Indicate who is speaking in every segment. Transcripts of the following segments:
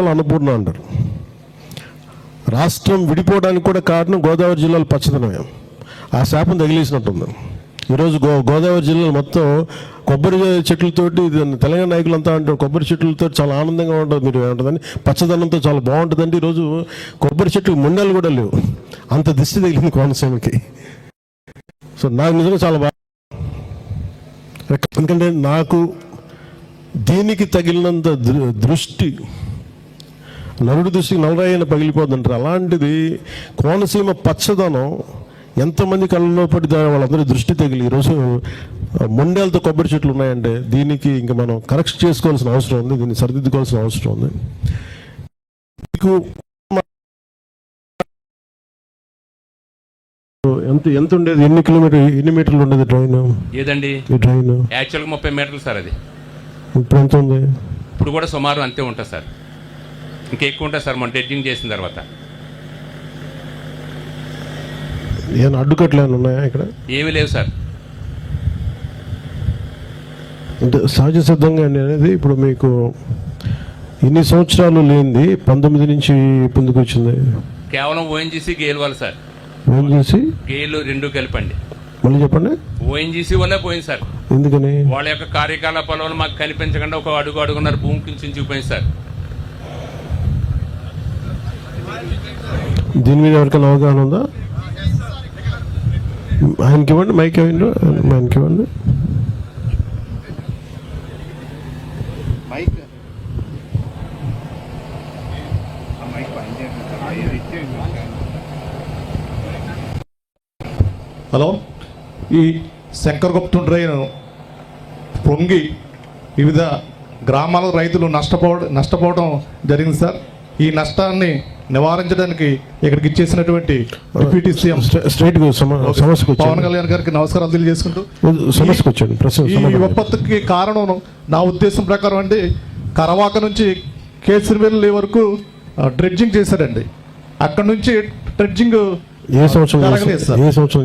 Speaker 1: అన్నపూర్ణ అంటారు. రాష్ట్రం విడిపోవడానికి కూడా కారణం గోదావరి జిల్లాలో పచ్చదనమే. ఆ శాపం తగిలేసినట్టుంది. ఈరోజు గో గోదావరి జిల్లాలో మొత్తం కొబ్బరి చెట్లతోటి తెలంగాణ తెలంగాణ నాయకులంతా అంటారు కొబ్బరి చెట్లతో చాలా ఆనందంగా ఉంటుంది మీరు ఏమంటుందని పచ్చదనంతో చాలా బాగుంటుందండి. ఈరోజు కొబ్బరి చెట్లు ముండలు కూడా లేవు. అంత దిష్టి తగిలింది కోనసీమకి. సో నాకు నిజంగా చాలా బాగా ఎందుకంటే నాకు దీనికి తగిలినంత దృష్టి నరుడి దృష్టికి నలరాయన పగిలిపోతుంటారు. అలాంటిది కోనసీమ పచ్చదనం ఎంతమంది కళ్ళలో పడి వాళ్ళందరి దృష్టి తగిలి. ఈరోజు మొండేలతో కొబ్బరి చెట్లు ఉన్నాయంటే దీనికి ఇంకా మనం కరెక్ట్ చేసుకోవాల్సిన అవసరం ఉంది. దీన్ని సరిదిద్దుకోవాల్సిన అవసరం ఉంది. మీకు ఎంత ఎంత ఉండేది? ఎన్ని కిలోమీటర్ ఎన్ని మీటర్లు ఉండేది ట్రైన్
Speaker 2: ఏదండి?
Speaker 1: ఈ ట్రైన్
Speaker 2: యాక్చువల్గా ముప్పై మీటర్లు సార్ అది.
Speaker 1: ఇప్పుడు ఎంత ఉంది?
Speaker 2: ఇప్పుడు కూడా సుమారు అంతే ఉంటుంది సార్. ఇంకా ఎక్కువ ఉంటుంది సార్ మనం డెడ్జింగ్ చేసిన తర్వాత.
Speaker 1: ఏమైనా అడ్డుకట్లు ఉన్నాయా ఇక్కడ?
Speaker 2: ఏమీ లేవు సార్.
Speaker 1: అంటే సహజ సిద్ధంగా అనేది ఇప్పుడు మీకు ఇన్ని సంవత్సరాలు లేనిది పంతొమ్మిది నుంచి ముందుకు వచ్చింది
Speaker 2: కేవలం ఓఎన్జీసీ గేలు వల్ల సార్.
Speaker 1: చేసి
Speaker 2: గేలు రెండు కలిపండి.
Speaker 1: మళ్ళీ చెప్పండి.
Speaker 2: ఓఎన్జీసీ వల్లే పోయింది సార్.
Speaker 1: ఎందుకని?
Speaker 2: వాళ్ళ యొక్క కార్యకలాపాల వల్ల మాకు కనిపించకుండా ఒక అడుగు అడుగున్నర భూమి కించించిపోయింది సార్.
Speaker 1: దీని మీద ఎవరికైనా అవగాహన ఉందా? ఆయనకి ఇవ్వండి మైక్. ఇవ్వండి ఆయనకి ఇవ్వండి.
Speaker 3: హలో ఈ శంకరగుప్తం డ్రైన్ పొంగి వివిధ గ్రామాల రైతులు నష్టపోవడం నష్టపోవడం జరిగింది సార్. ఈ నష్టాన్ని నివారించడానికి ఇక్కడికి ఇచ్చేసినటువంటి డిప్యూటీ సీఎం
Speaker 1: స్ట్రే- స్ట్రైట్ సమస్యకు
Speaker 3: పవన్ కళ్యాణ్ గారికి నమస్కారాలు తెలియజేసుకుంటూ
Speaker 1: సమస్యకు
Speaker 3: ఈ. విపత్తుకి కారణం నా ఉద్దేశం ప్రకారం అండి కరవాక నుంచి కేసరివెల్లి వరకు డ్రెడ్జింగ్ చేశారండి అక్కడ నుంచి డ్రెడ్జింగ్
Speaker 1: ఏ సంవత్సరం. ఏ సంవత్సరం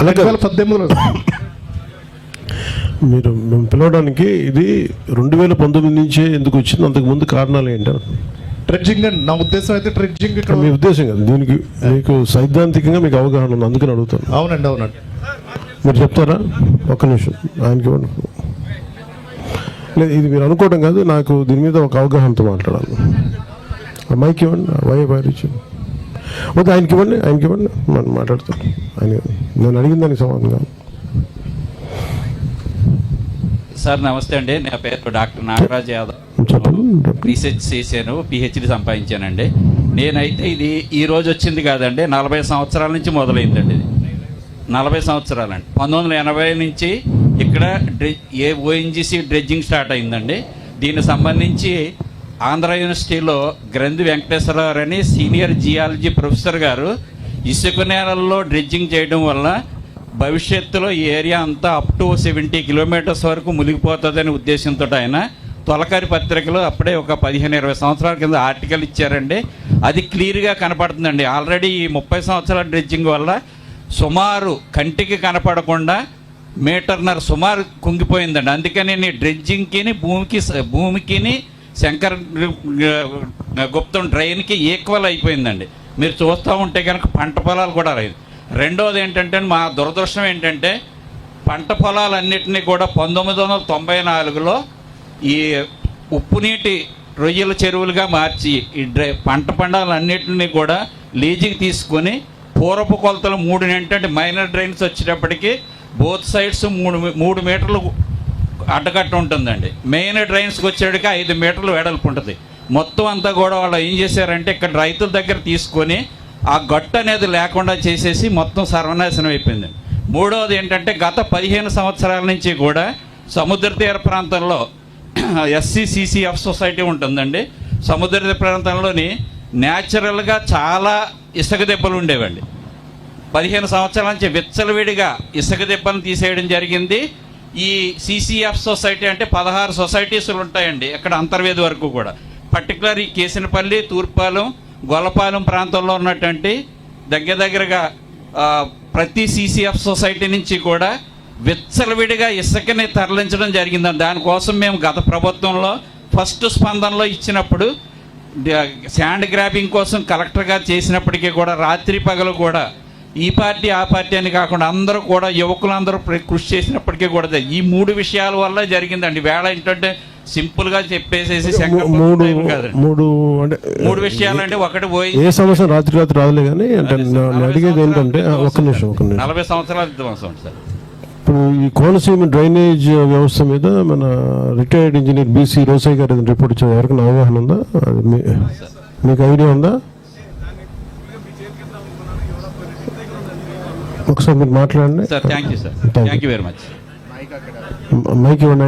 Speaker 3: రెండు వేల పద్దెనిమిదిలో
Speaker 1: మీరు మేము పిలవడానికి ఇది రెండు వేల పంతొమ్మిది నుంచే ఎందుకు వచ్చింది? అంతకు ముందు కారణాలు ఏంటి?
Speaker 3: డ్రెడ్జింగ్ అండి నా ఉద్దేశం అయితే డ్రెడ్జింగ్ ఇక్కడ
Speaker 1: మీ ఉద్దేశం కదా. దీనికి మీకు సైద్ధాంతికంగా మీకు అవగాహన ఉంది. అందుకని అడుగుతాను.
Speaker 3: అవునండి అవునండి.
Speaker 1: మీరు చెప్తారా? ఒక్క నిమిషం. ఆయనకి ఇవ్వండి. లేదు ఇది మీరు అనుకోవడం కాదు. నాకు దీని మీద ఒక అవగాహనతో మాట్లాడాలి. ఆ మైక్ ఇవ్వండి. ఆ వై వైర్ ఇచ్చింది వద్దు ఆయనకి ఇవ్వండి. ఆయనకి ఇవ్వండి. మనం మాట్లాడతాం. ఆయన నేను అడిగిన దానికి సమాధానం కాదు.
Speaker 4: సార్ నమస్తే అండి. నా పేరు డాక్టర్ నాగరాజ్ యాదవ్. రీసెర్చ్ చేశాను పిహెచ్డి సంపాదించానండి. నేనైతే ఇది ఈ రోజు వచ్చింది కాదండి నలభై సంవత్సరాల నుంచి మొదలైందండి ఇది. నలభై సంవత్సరాలండి. పంతొమ్మిది వందల ఎనభై నుంచి ఇక్కడ డ్రె ఏ ఓఎన్జీసీ డ్రెడ్జింగ్ స్టార్ట్ అయిందండి. దీనికి సంబంధించి ఆంధ్ర యూనివర్సిటీలో గ్రంథి వెంకటేశ్వరరావు అని సీనియర్ జియాలజీ ప్రొఫెసర్ గారు ఇసుక నేలల్లో డ్రెడ్జింగ్ చేయడం వల్ల భవిష్యత్తులో ఈ ఏరియా అంతా అప్ టు సెవెంటీ కిలోమీటర్స్ వరకు మునిగిపోతుందనే ఉద్దేశంతో ఆయన తొలకరి పత్రికలో అప్పుడే ఒక పదిహేను ఇరవై సంవత్సరాల కింద ఆర్టికల్ ఇచ్చారండి. అది క్లియర్గా కనపడుతుందండి. ఆల్రెడీ ఈ ముప్పై సంవత్సరాల డ్రెడ్జింగ్ వల్ల సుమారు కంటికి కనపడకుండా మీటర్నర సుమారు కుంగిపోయిందండి. అందుకని నేను డ్రెడ్జింగ్కిని భూమికి భూమికిని శంకర్ గుప్తం డ్రైన్కి ఈక్వల్ అయిపోయిందండి. మీరు చూస్తూ ఉంటే కనుక పంట పొలాలు కూడా లేదు రెండోది ఏంటంటే మా దురదృష్టం ఏంటంటే పంట పొలాలన్నింటినీ కూడా పంతొమ్మిది వందల తొంభై నాలుగులో ఈ ఉప్పు నీటి రొయ్యల చెరువులుగా మార్చి ఈ డ్రై పంట పండాలన్నింటినీ కూడా లీజుకి తీసుకొని పూర్వపు కొలతలు మూడు ఏంటంటే మైనర్ డ్రైన్స్ వచ్చేటప్పటికి బోత్ సైడ్స్ మూడు మూడు మీటర్లు అడ్డకట్ట ఉంటుందండి. మెయిన్ డ్రైన్స్కి వచ్చేటికి ఐదు మీటర్లు వెడల్పు ఉంటుంది. మొత్తం అంతా కూడా వాళ్ళు ఏం చేశారంటే ఇక్కడ రైతుల దగ్గర తీసుకొని ఆ గట్టు అనేది లేకుండా చేసేసి మొత్తం సర్వనాశనం అయిపోయింది. మూడవది ఏంటంటే గత పదిహేను సంవత్సరాల నుంచి కూడా సముద్ర తీర ప్రాంతంలో ఎస్సీసీసీఎఫ్ సొసైటీ ఉంటుందండి. సముద్ర తీర ప్రాంతంలోని న్యాచురల్గా చాలా ఇసుక దెబ్బలు ఉండేవండి. పదిహేను సంవత్సరాల నుంచి విచ్చలవిడిగా ఇసుక దెబ్బను తీసేయడం జరిగింది. ఈ సిసిఎఫ్ సొసైటీ అంటే పదహారు సొసైటీసులు ఉంటాయండి ఇక్కడ అంతర్వేది వరకు కూడా. పర్టికులర్ ఈ కేసినపల్లి తూర్పాలెం గొల్లపాలెం ప్రాంతంలో ఉన్నటువంటి దగ్గర దగ్గరగా ప్రతి సీసీఎఫ్ సొసైటీ నుంచి కూడా విచ్చలవిడిగా ఇసుకని తరలించడం జరిగిందండి. దానికోసం మేము గత ప్రభుత్వంలో ఫస్ట్ స్పందనలో ఇచ్చినప్పుడు శాండ్ గ్రాబింగ్ కోసం కలెక్టర్ గారు చేసినప్పటికీ కూడా రాత్రి పగలు కూడా ఈ పార్టీ ఆ పార్టీ అని కాకుండా అందరూ కూడా యువకులందరూ కృషి చేసినప్పటికీ కూడా ఈ మూడు విషయాల వల్ల జరిగిందండి. వేళ ఏంటంటే సింపుల్గా చెప్పేసేసి
Speaker 1: మూడు. మూడు అంటే
Speaker 4: మూడు విషయాలు అంటే ఒకటి పోయి
Speaker 1: ఏ సమస్య రాత్రి రాత్రి రాదులే కానీ అంటే నా- అడిగేది ఏంటంటే ఆ, ఒక్క నిమిషం ఒక్క నిమిషం.
Speaker 4: నలభై సంవత్సరాల విధ్వంసం సార్.
Speaker 1: ఇప్పుడు ఈ కోనసీమ డ్రైనేజ్ వ్యవస్థ మీద మన రిటైర్డ్ ఇంజనీర్ బీసీ రోసయ్య గారు ఏదైనా రిపోర్ట్ ఇచ్చారు ఎవరికైనా అవగాహన ఉందా? అది మీకు ఐడియా ఉందా? ఒకసారి మీరు మాట్లాడండి.
Speaker 4: Sir thank you sir. Thank you very much
Speaker 5: mike అక్కడ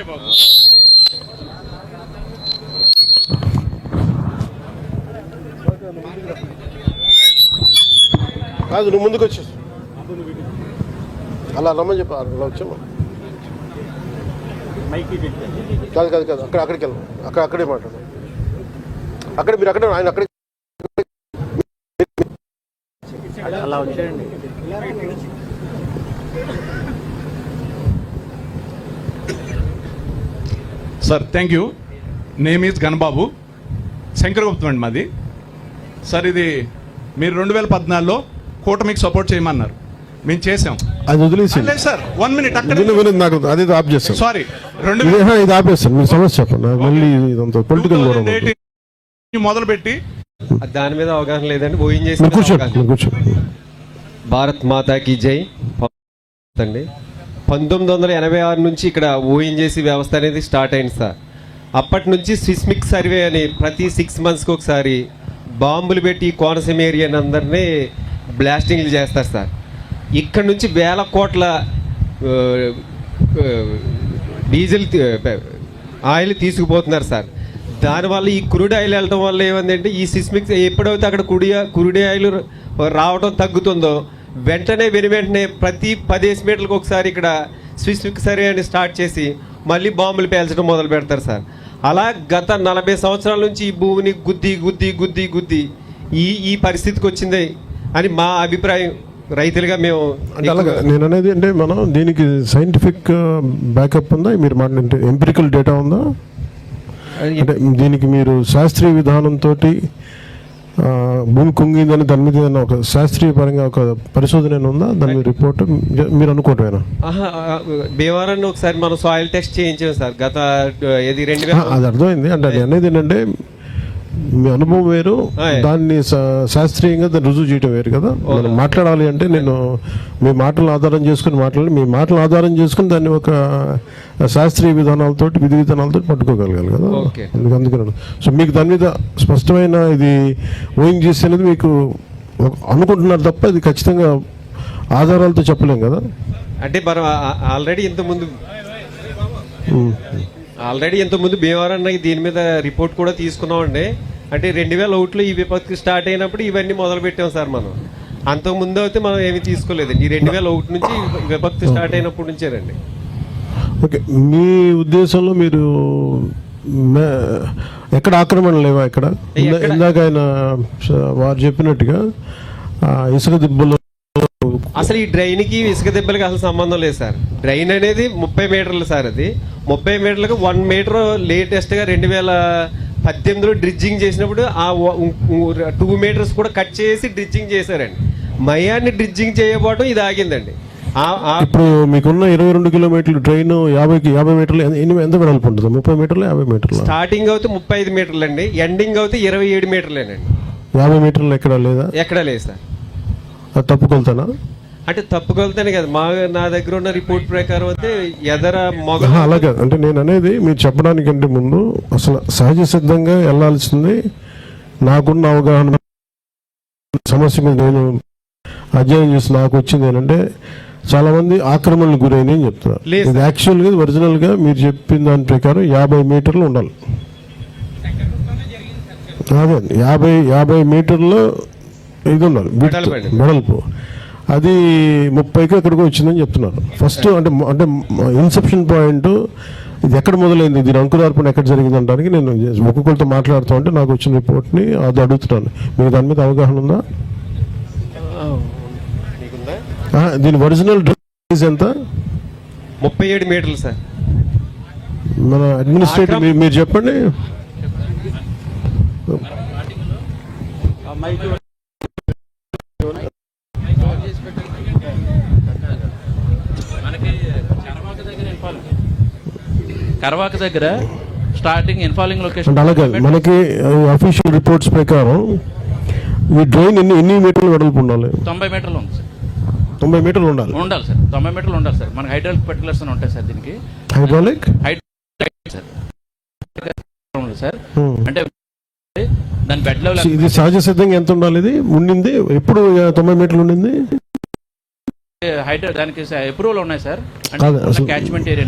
Speaker 2: బాబు.
Speaker 1: కాదు నువ్వు ముందుకు వచ్చేసి అలా రమ్మని చెప్పి అలా వచ్చాము కాదు కాదు కాదు అక్కడ అక్కడికి వెళ్ళాం అక్కడ అక్కడే మాట్లాడు అక్కడ మీరు అక్కడే ఆయన అక్కడే
Speaker 6: sir thank you name is Ganababu Shankaraguptam అండి మాది. సార్ ఇది మీరు రెండు వేల పద్నాలుగులో కూటమికి సపోర్ట్ చేయమన్నారు. మేము చేసాం
Speaker 1: అది వదిలేసి
Speaker 6: లేదు సార్ వన్ మినిట్ అక్కడ
Speaker 1: నాకు అది ఆఫ్ చేస్తాను
Speaker 6: సారీ రెండు
Speaker 1: ఇది ఆపేస్తాను మీరు సమస్య చెప్పండి. మళ్ళీ ఇదంతా పొలిటికల్ కూడా ఉంది.
Speaker 6: మొదలు పెట్టి
Speaker 7: దాని మీద అవగాహన లేదండి. ఓయిన్ చేసి
Speaker 1: కూర్చోండి.
Speaker 7: భారత్ మాతాకి జై. అండి. పంతొమ్మిది వందల ఎనభై ఆరు నుంచి ఇక్కడ ఊహించేసి వ్యవస్థ అనేది స్టార్ట్ అయింది సార్. అప్పటి నుంచి సిస్మిక్ సర్వే అని ప్రతి సిక్స్ మంత్స్కి ఒకసారి బాంబులు పెట్టి కోనసీమ ఏరియాని అందరినీ బ్లాస్టింగ్లు చేస్తారు సార్. ఇక్కడ నుంచి వేల కోట్ల డీజిల్ ఆయిల్ తీసుకుపోతున్నారు సార్. దానివల్ల ఈ క్రూడ్ ఆయిల్ వెళ్ళడం వల్ల ఏమందంటే ఈ సిస్మిక్ ఎప్పుడైతే అక్కడ కుడి కురుడి ఆయిల్ రావడం తగ్గుతుందో వెంటనే వెను వెంటనే ప్రతి పదేసి మీటర్లకు ఒకసారి ఇక్కడ సిస్మిక్ సర్వే అని స్టార్ట్ చేసి మళ్ళీ బాంబులు పేల్చడం మొదలు పెడతారు సార్. అలా గత నలభై సంవత్సరాల నుంచి ఈ భూమిని గుద్ది గుద్ది గుద్ది గుద్ది ఈ ఈ పరిస్థితికి వచ్చింది అని మా అభిప్రాయం. రైతులుగా మేము
Speaker 1: అలాగా నేను అనేది అంటే మనం దీనికి సైంటిఫిక్ బ్యాకప్ ఉందా? మీరు మాట్లాడే ఎంపిరికల్ డేటా ఉందా? అంటే దీనికి మీరు శాస్త్రీయ విధానంతో భూమి కుంగిందని దాని మీద ఏదైనా ఒక శాస్త్రీయ పరంగా ఒక పరిశోధన ఉందా? దాని మీద రిపోర్ట్? మీరు అనుకోవటమేనా
Speaker 7: ఆ, భీమవరాన్ని ఒకసారి మనం సాయిల్ టెస్ట్ చేయించాం సార్. గత ఇది రెండు
Speaker 1: అది అర్థమైంది. అంటే అది అనేది ఏంటంటే మీ అనుభవం వేరు. దాన్ని శాస్త్రీయంగా దాన్ని రుజువు చేయడం వేరు కదా. మనం మాట్లాడాలి అంటే నేను మీ మాటలను ఆధారం చేసుకుని మాట్లాడాలి. మీ మాటలను ఆధారం చేసుకుని దాన్ని ఒక శాస్త్రీయ విధానాలతో విధి విధానాలతో పట్టుకోగలగాలి కదా. అందుకని సో మీకు దాని మీద స్పష్టమైన ఇది ఓయింగ్ చేసి అనేది మీకు అనుకుంటున్నారు తప్ప ఇది ఖచ్చితంగా ఆధారాలతో చెప్పలేం కదా.
Speaker 7: అంటే మనం ఆల్రెడీ ఇంతకుముందు. ఆల్రెడీ ఇంతకుముందు భీమవరానికి దీని మీద రిపోర్ట్ కూడా తీసుకున్నామండి. అంటే రెండు వేల ఒకటిలో ఈ విపత్తు స్టార్ట్ అయినప్పుడు ఇవన్నీ మొదలు పెట్టాం సార్ మనం. అంతకు ముందు అయితే మనం ఏమీ తీసుకోలేదండి. ఈ రెండు వేల ఒకటి నుంచి విపత్తు స్టార్ట్ అయినప్పటి నుంచేనండి
Speaker 1: ఓకే. మీ ఉద్దేశంలో మీరు ఎక్కడ ఆక్రమణ లేవా ఇక్కడ? ఇందాక ఆయన వారు చెప్పినట్టుగా ఇసుక దిబ్బలు
Speaker 7: అసలు ఈ డ్రైన్కి ఇసుక దెబ్బలకి అసలు సంబంధం లేదు సార్. డ్రైన్ అనేది ముప్పై మీటర్లు సార్ అది. ముప్పై మీటర్లకు వన్ మీటర్ లేటెస్ట్గా రెండు వేల పద్దెనిమిదిలో డ్రిడ్జింగ్ చేసినప్పుడు ఆ టూ మీటర్స్ కూడా కట్ చేసి డ్రిడ్జింగ్ చేశారండి. మయాన్ని డ్రిడ్జింగ్ చేయబోవడం ఇది ఆగిందండి.
Speaker 1: ఇప్పుడు మీకున్న ఇరవై రెండు కిలోమీటర్లు ట్రైన్ యాభైకి యాభై మీటర్లు ఎన్ని- ఎంత వెడల్పు ఉంటుంది? ముప్పై మీటర్లు యాభై మీటర్లు?
Speaker 7: స్టార్టింగ్ అయితే ముప్పై ఐదు మీటర్లు అండి ఎండింగ్ అయితే ఇరవై ఏడు మీటర్లేనండి.
Speaker 1: యాభై మీటర్లు ఎక్కడ లేదా?
Speaker 7: ఎక్కడా లేదు సార్.
Speaker 1: తప్పుకొలుతానా?
Speaker 7: అంటే తప్పుకొలుతానే కదా. మా నా దగ్గర ఉన్న రిపోర్ట్ ప్రకారం అయితే ఎదర మొగ
Speaker 1: అలాగే. అంటే నేను అనేది మీరు చెప్పడానికంటే ముందు అసలు సహజ సిద్ధంగా వెళ్ళాల్సింది నాకున్న అవగాహన సమస్య మీద నేను అధ్యయనం చేసి నాకు వచ్చింది ఏంటంటే చాలా మంది ఆక్రమణలకు గురైన అని చెప్తున్నారు ఇది యాక్చువల్గా ఒరిజినల్గా మీరు చెప్పిన దాని ప్రకారం యాభై మీటర్లు ఉండాలి. అదే యాభై యాభై మీటర్లు ఇది ఉండాలి. వెడల్పు అది ముప్పైకి ఎక్కడికి వచ్చిందని చెప్తున్నారు. ఫస్ట్ అంటే అంటే ఇన్సెప్షన్ పాయింట్ ఇది ఎక్కడ మొదలైంది? దీని అంకురార్పణ ఎక్కడ జరిగింది అనడానికి నేను ఒక్కొక్కరితో మాట్లాడుతూ ఉంటే నాకు వచ్చిన రిపోర్ట్ని అది అడుగుతున్నాను. మీకు దాని మీద అవగాహన ఉందా? దీని ఒరిజినల్ డ్రైనేజ్ ఎంత?
Speaker 7: ముప్పై ఏడు మీటర్లు సార్.
Speaker 1: మన అడ్మినిస్ట్రేటివ్ మీరు చెప్పండి.
Speaker 8: కరవాక దగ్గర స్టార్టింగ్ ఇన్ఫాలింగ్ లొకేషన్
Speaker 1: అలాగే మనకి అఫీషియల్ రిపోర్ట్స్ ప్రకారం ఈ డ్రైన్ ఎన్ని ఎన్ని మీటర్లు వెడల్పు ఉండాలి?
Speaker 8: తొంభై మీటర్లు ఉంది సార్.
Speaker 1: తొంభై మీటర్లు ఉండాలి?
Speaker 8: ఉండాలి సార్. తొంభై మీటర్లు ఉండాలి సార్. మనకి హైడ్రాలిక్ పర్టికులర్స్ అని ఉంటాయి సార్ దీనికి.
Speaker 1: Hydraulic
Speaker 8: hydraulic sir. Sir.
Speaker 1: Hmm.
Speaker 8: అంటే దాని బెడ్ లెవెల్
Speaker 1: ఇది సహజ సిద్ధంగా ఎంత ఉండాలి ఇది? ఉండింది? ఎప్పుడు తొంభై మీటర్లు ఉండింది?
Speaker 8: హైడ్రా దానికి అప్రూవల్ ఉన్నాయి సార్? Catchment area